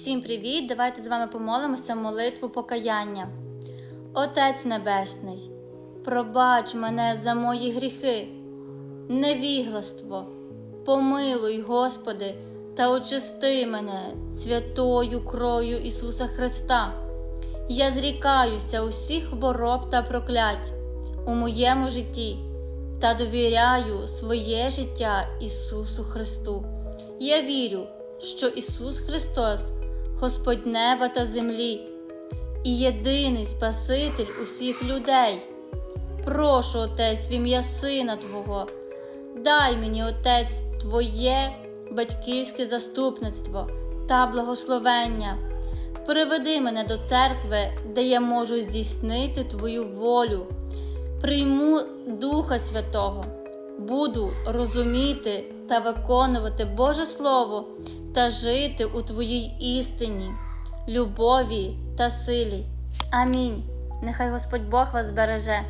Всім привіт! Давайте з вами помолимося молитву покаяння. Отець Небесний, пробач мене за мої гріхи, невігластво, помилуй, Господи, та очисти мене святою кров'ю Ісуса Христа. Я зрікаюся усіх хвороб та проклять у моєму житті та довіряю своє життя Ісусу Христу. Я вірю, що Ісус Христос, Господь неба та землі, і єдиний Спаситель усіх людей. Прошу, Отець, в ім'я Сина Твого, дай мені, Отець, Твоє батьківське заступництво та благословення. Приведи мене до церкви, де я можу здійснити Твою волю. Прийму Духа Святого, буду розуміти та виконувати Боже Слово та жити у Твоїй істині, любові та силі. Амінь. Нехай Господь Бог вас береже.